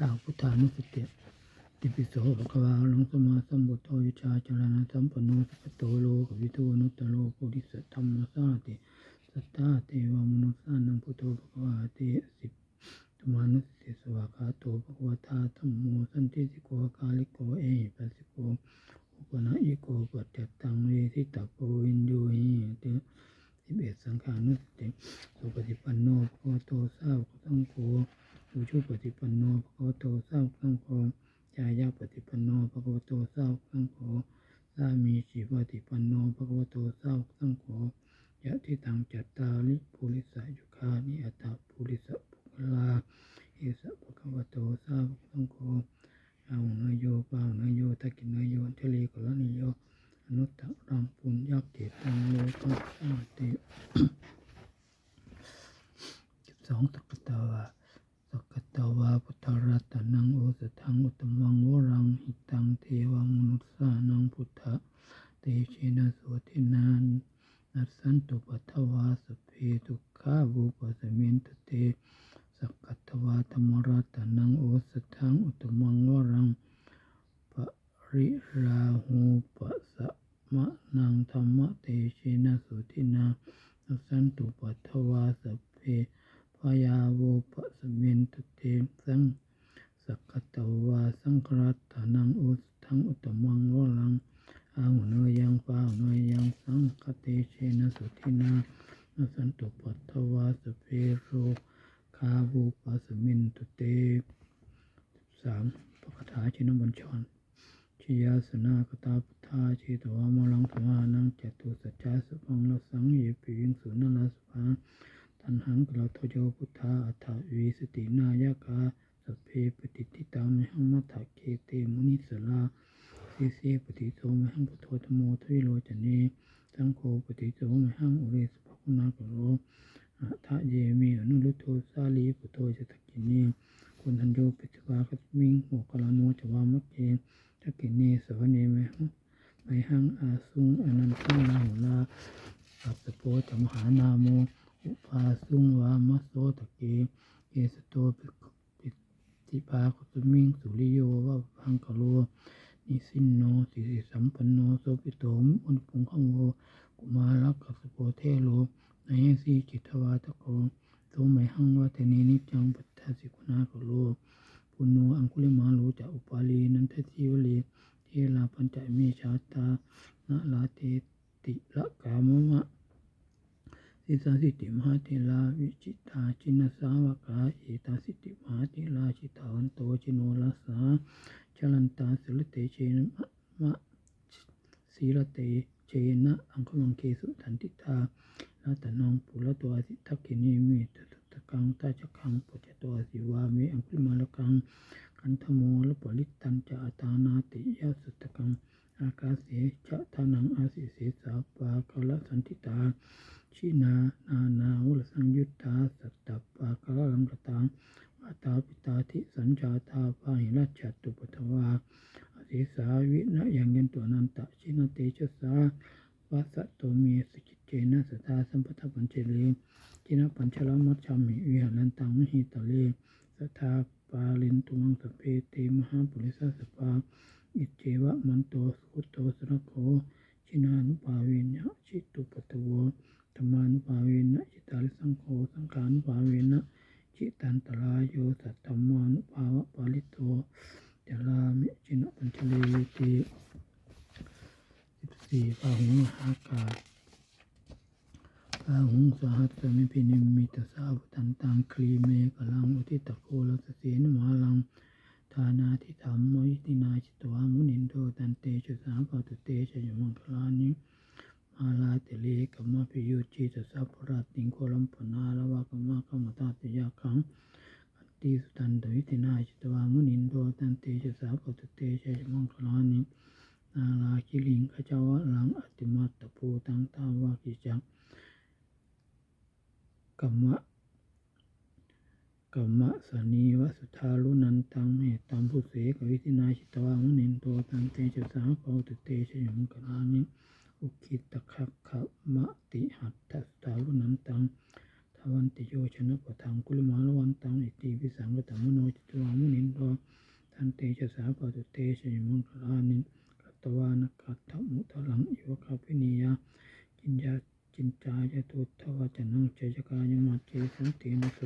กล่าวพุทธานุสติติปิโสภควาลงสมาสัมพุทโธยุชาจารณะสัมปโนสุขโตโลกวิทูนุตโลโพธิสัตธรรมสาติสัทธาเทวมนุสานังพุทโธภควาเตสิธรรมานุสติสวากขาโตภควตาธรรมโมสันติสิโกกาลิโกเอหิปัสสิโกอุปนะอิโกปัจจตังเวทิตาโพวินโยหิเตสิบเอ็ดสังขานุสติสุปฏิปันโนภควโตสาวกสังโฆอุชุปฏิปันโนภควโตสาวกสังโฆจายาปฏิปันโนภควโตสาวกสังโฆสามีจิปฏิปันโนภควโตสาวกสังโฆยะทิตังจัตตาลิปุริสายุคานิอัตตาปุริสปุกลาเอสะภควโตสาวกสังโฆอาหุนยโยปาหุนยโยทักกินยโยอัญชลีกลนิโย อนุตตรังปุญญาเกตังโลกัสสาติสิบสองสักกตาวาสักกตาวาพุทธรัตนังโอสถังอุตตมังวรังหิตังเทวมนุสสานังพุทธะเตเชนะโสทินานนัสสันตุปัทถวาสพเพทุกขาวุปสมินตเตสักกตวาธรรมรัตนังโอสถังอุตตมังวรัง ป ริราหูปะสะมะนังธรรมเตเชนะสุทินานสันตุปัทวาสเพพยาโวปะสมินตุเตสังสักขตวาสังครัตถานังอุสทังอุตมังวรังอาหุเนยังปาหุเนยยังสังคเตเชนะสุทินานสันตุปัทวาสเพโรคาวูปะสมินตุเตสามปกถาชินบัญชร ชิยาสนากตาพุทธาชิตวามลังธมานังจตุสัจจาสุพังลสังเยปิวิงสุนัลสุภาตันหังกลาโทโยพุทธาอัฏฐวีสตินายกาสพเพปฏิทิตามหังมัทธเคเตมุนิสลาสีเสปฏิโสมหังพุทโธธโมทวิโรจเนสังโฆปฏิโสมหังอุเรสภคุณากโรอัฏฐเยมีอนุรุตโทสาลีปุโตจตกินีคุณทันโยปิตวาคัมิงโมกลาโนจวามะเก ทักกินีสวเนมะหังไมหังอาสุงอนันตังนาหุลาปัสสโปตมหานาโมอุปาสุงวามะโสตะเกเกสโตปิปิติภาคุสมิงสุริโยวะพังกะโลนิสินโนสิริสัมปันโนโสปิโตมอุนปุงขังโวกุมารักขสโปเทโลนายสีจิตวาตะโกโสไมหังวะเทเนนิจังปัตตาสิกุณากโล ปุณโญอังคุลิมาโลจะอุปาลีนันทจิวลีเทลาปัญจเมชาตานาลาเตติละกามมะสิสาสิติมหาเทลาวิจิตาจินสาวกาเอตาสิติมหาเทลาชิตาวันโตจิโนลาสาชลันตาสุลเตเชนมะมะสีรเตเชนะอังคุมังเคสุทันติตาลาตนองปุระตัวสิทักขินีเมตต ตะกังตาจักขังปุจจตัวสิวาเมอังคุมาลกังกันธโมลปลิตันจะอาตานาติยาสุตกัง อากาเสจะทานังอาสิเสสาปาคละสันติตา ชินานานาวุลสังยุตตาสัตตปาคละลังกตังวาตาปิตาทิสัญจาตาปาหิรัจจตุปทวาอสิสาวินะยังยันตัวนันตะชินเตชะสาวาสะโตเมสกิจเจนะสตาสัมปทาปัญเจเล จินะปัญชลมัจฉามิวิหารันตังมหิตะเลสทาปาลินตุมังสเพเตมหาปุริสสปาอิเจวะมันโตสุขโตสระโคชินานุภาเวนะชิตุปตโวธรรมานุภาเวนะชิตาลิสังโฆสังขานุภาเวนะชิตันตรายโยสัตธรรมานุภาวะปาลิโตจลามิจินะปัญชลีติสิบสี่พาหุมหากาอาหุงสหัสสมิพินิมิตสาวุตันตังคลีเมกลังอุทิตโกลสเสนมาลังทานาทิธรรมวิตินาจิตวามุนินโทตันเตจุสาปตุเตชยมังคลานิมาลาเตเลกัมมาพิยุจิตสัพพราติงโคลัมปนาละวะกัมมะกัมมตาติยาคังอัตติสุตันตวิตินาจิตวามุนินโทตันเตจุสาปตุเตชยมังคลานินาลาคิลิงขจาวะลังอติมัตตภูตังตาวากิจัง กัมมะกัมมะสนีวสุทารุนันตังเมตตัมพุเสกวิธินาชิตวามุนินโตตันเตจสาเปาตุเตชยมกรานิอุคิตะคักขะมะติหัตถสุทารุนันตังทวันติโยชนะปะทังกุลิมาลวันตังอิติวิสังกตมุนจิตวามุนินโตทันเตชสาปตุเตชยมังคลานิกัตตวานะกัตถมุตลังอิวะคาปินิยาจินยา จินจายะตุทวจนังเจจกายมัจเจสันตินโส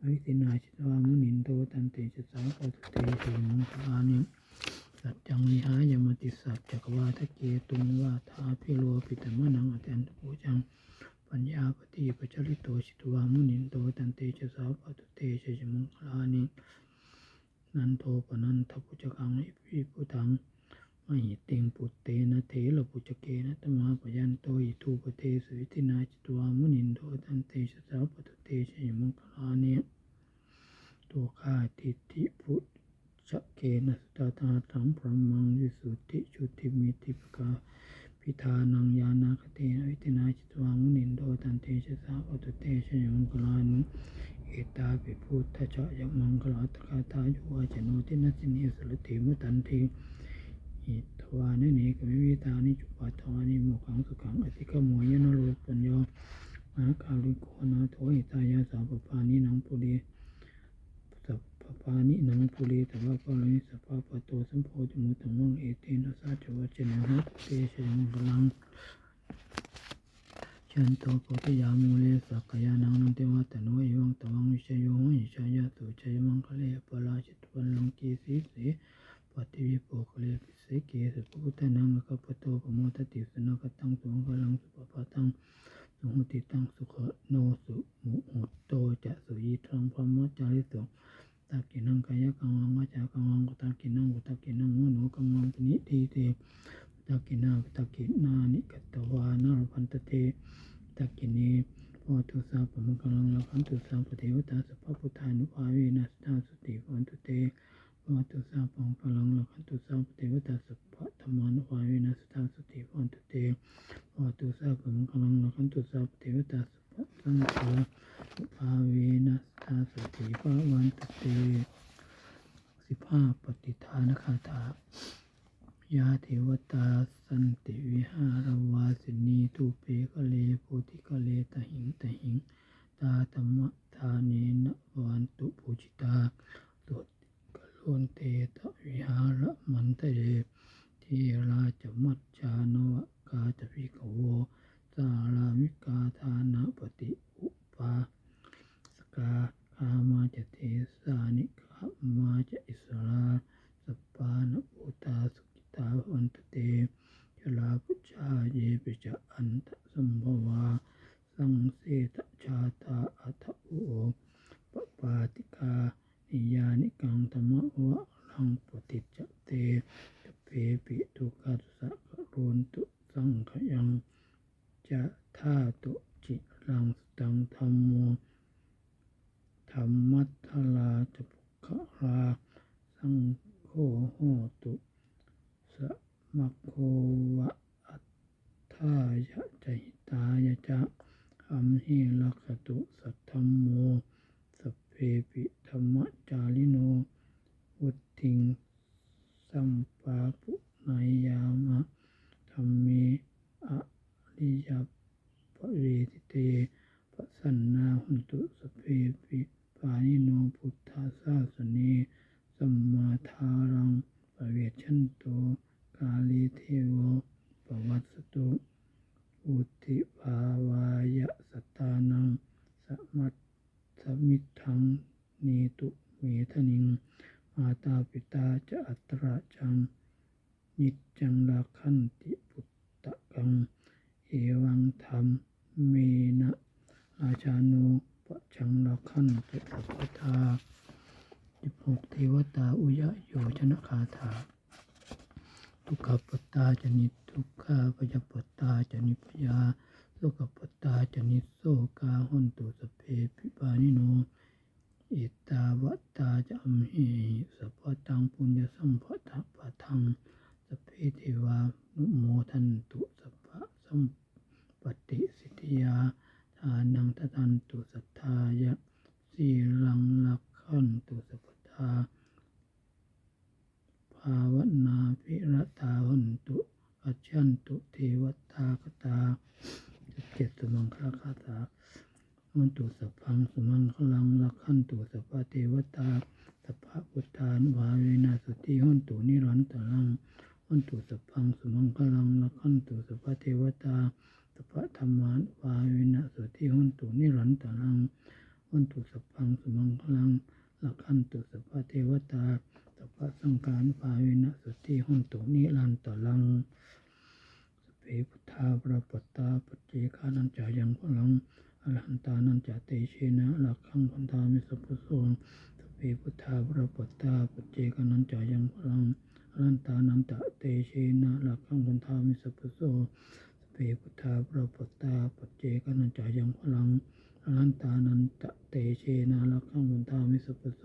อวิตินาจิตวามุนินโตทันเตชะสาปตุเตชะยมังคลานิสัจจังวิหายมติสัจจกวาทะเกตุงวาทาพิโลปิตมะนังอเตนตปูจังปัญญาปฏิปจริโตชิตวามุนินโตตันเตชะสาวปตุเตชะจมังคลานินันโทปนันทปุจกังอิปิปุตัง มหิติงปุตเตนะเถระปุจเกนะตมาปยันโตอิทูปเทสุวิตินาจตวามุนินโตตันเตชะสาวปตุเตชะยมังคลานิตัวข้าทิฏฐิพุจเกนะสตตาสามพรหมงวิสุทธิชุติมิติปกา พิธานังยานาคเตนะวิตินาจิตวังมุนินโดตันเตชะสาวัตเตชะยมังคลานุเอตาปิพุทธะเจายังมังคลาตคาทายุวาจโนตินัสสินีสุลติมุตันทีอิทวานะเนกวิวิตานิจุปัตถวานิโมขังสุขังอธิ กโมยนโรปัญโยมหาคาลิโกนาโทหิตายาสาปปานินังปุเรสัพปานินังปุเรตวะปะลิสัพพปะโตสัมโพธิมุตตังวังเอเตนะสัจวัจนะหัตเชงคลังฉันโตโพธิยามูเลสักกายานังนันเทวะตโนเอวังตวังวิชโยหิชายาตุชยมังคะเลปะลาจิตวันลังกีสีเส ปฏิวิโปคะเลปิเสเกสุภพุทธนังมะคะปะโตปะโมทติสนกตังสุงคลังสุปปะตังสุหุติตังสุขโนสุมุหุตโตจะสุยีทังพรหมจาริสุตากินังกายกังวังวาจากังวังกุตากินังกุตากินังมโนกังวังปณิทีเตตากินาตากินานิกัตวานารพันตเตตากินีพอตุสาปมังคลังละคันตุสาปเทวตาสัพพพุทธานุภาเวนัสตาสุติวันตุเต พอตุสาปมังคลังละคันตุสาปเทวตาสัพพธรรมานุภาเวนัสตาสุติวันตุเตพอตุสาปมังคลังละคันตุสาปเทวตาสัพพสังฆาภาเวนัสตาสุติภาวันตุเตสิบห้าปฏิทานคาถายาเทวตาสันติวิหารวาสินีทุเปกะเลโพธิกะเลตหิงตหิง ตาธรรมทาเนนวันตุปูจิตา สุดกะโลนเตตวิหารมันตะเยทีราชมัจจานวกาจพิกโวสารามิกาทานาปฏิอุปาสกาคามาจะเทสานิกามาจะอิสราสปานปุตาสุกิตาวันตเตจลาปุจาเยปิจอันตสมภวา สังเสตชาตาอัตโอปปาติกานิยานิกังธรรมวะลังปฏิจจเต เปปิทุกัสสะกะโรนตุสังขยังจะท่าตุจิรังสตังธรรมโมธรรมัทธลาจะปุคลาสังโฆโหตุสะ มัคโควะอัตถายะจหิตายะจะคัมหิลักขตุสัทธมโมสเพปิธรรมจาริโนวุติงสัมปาปุนายามะธรรมเมอริยปเวทิเตปสันนาหุตุสเพปิปานิโนพุทธาสาสเนสัมมาทารังปเวชันโตกาลีเทโวปวัสสตุอุติภาวายะสตานังสมัตสมิทังเนตุเมทนิง มาตาปิตาจะอัตราจัง นิจจังราคันติปุตตะกัง เอวังธรรมเมนะอาชาโนปะชัง ราคันติสัพพทาสิบหกเทวตาอุยะโยชนะคาถา ทุกขปตตาจนิทุกขาปยปตตาจนิพยาโสกปตตาจนิโสกาหุนตุสเพปิปานิโนอิตาวตาจัมหิสัพตังปุญญสัมปทะปะทังสเพเทวานุโมทันตุสัพพะสัมปติสิทธิยา ทานังททันตุสัทธายะสีลังลักขันตุสัพพทาภาวนาภิรตาหันตุอัจฉันตุเทวตาคตาเจ็ดสมังคลาคาถามันตุสัพพังสมังคลักขันตุสัพพะเทวตาสัพพะพุทธานุภาเวนะสติหันตุนิรันตรังวันตุ สุมังคลังลักขันตุสัพพะเทวตาสัพพะธรรมานุภาเวนะสติหันตุนิรันตรังวันตุสัพพังสุมังคลังลักขันตุสัพพะเทวตาสัพพะสังฆานุภาเวนะสติหันตุนิรันตรังสเปพุทธาประปตตาปเจกานันจายังพลังอรหันตานันจเตเชนะลักขังพันธามิสัพพโสสเปพุทธาประปตตาปเจกานันจายังพลัง รันตานันจาเตเชนะลักขังพันธามิสัพโสสเปพุทาปรปัตาปเจกนันจายังพลังอรันตานันจาเตเชนะลักขังพันธามิสัพโส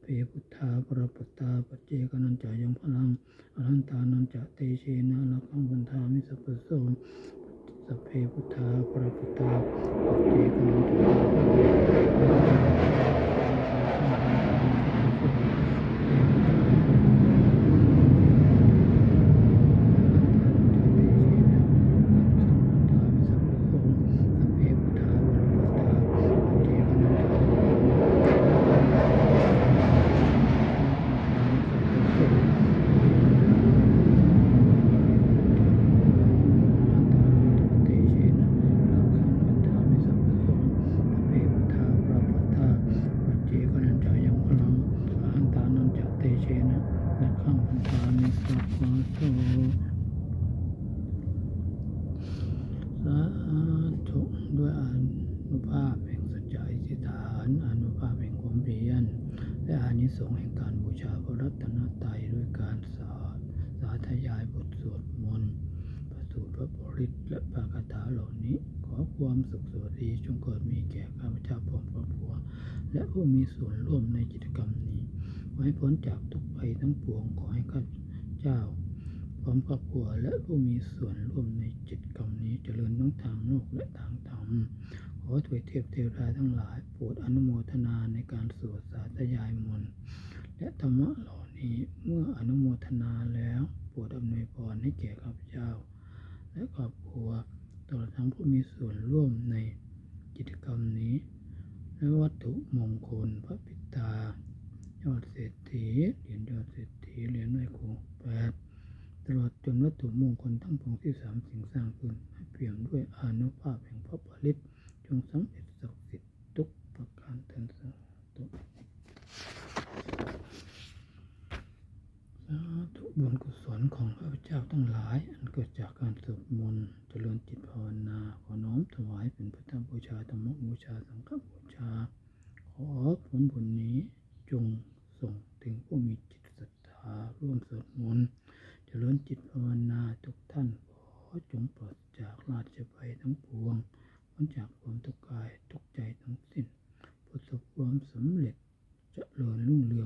เปพุทาปรปัตาปเจกนันจายังพลังอรันตานันจะเตเชนะลักขังบันทามิสัพโสสเพพุทธาปรปัตาปเจกันจายังพลังเชนะและข้างพันธามิสัพพะโส สาธุด้วยอนุภาพแห่งสัจจะอิทธิฐานอนุภาพแห่งความเพียรและอานิสงส์แห่งการบูชาพระรัตนตรัยด้วยการสาธสาธยายบทสวดมนต์ประสู ตรพระบริตรและพระคาถาเหล่านี้ ขอความสุขสวัสดีจงเกิดมีแก่ข้าพเจ้าพร้อมครอบครัว และผู้มีส่วนร่วมในกิจกรรมนี้ขอให้พ้นจากทุกภัยทั้งปวงขอให้ข้าพเจ้าพร้อมครอบครัว และผู้มีส่วนร่วมในกิจกรรมนี้เจริญทั้งทางโลกและทางธรรมขอถวยเทพเทวดาทั้งหลายโปรดอนุโมทนาในการสวดสาธยายมนต์และธรรมะเหล่านี้เมื่ออนุโมทนาแล้วโปรดอำนวยพรให้แก่ข้าพเจ้า และครอบครัวตลอดทั้งผู้มีส่วนร่วมในกิจกรรมนี้ และวัตถุมงคลพระปิตายอดเศรษฐีเหรียญยอดเศรษฐีเหรียญไหว้ครูแปดตลอดจนวัตถุมงคลทั้งปวงที่สามสิ่งสร้างขึ้นให้เปี่ยมด้วยอานุภาพแห่งพระบริตจงสำเร็จศักดิ์สิทธิ์ทุกประการเถิดสาธุสาธุบุญกุศ ลของข้าพเจ้าทั้งหลาย อันเกิดจากการสวดมนต์เจริญจิตภาวนา ขอน้อมถวายเป็นพุทธบูชาธรรมบูชาสังฆบูชา ขอผลบุญนี้จงส่งถึงผู้มีจิตศรัทธาร่วมสวดมนต์เจริญจิตภาวนาทุกท่าน ขอจงปลอดจากราชภัยทั้งปวงพ้นจากความทุกข์กายทุกใจทั้งสิ้นประสบความสำเร็จเจริญรุ่งเรือง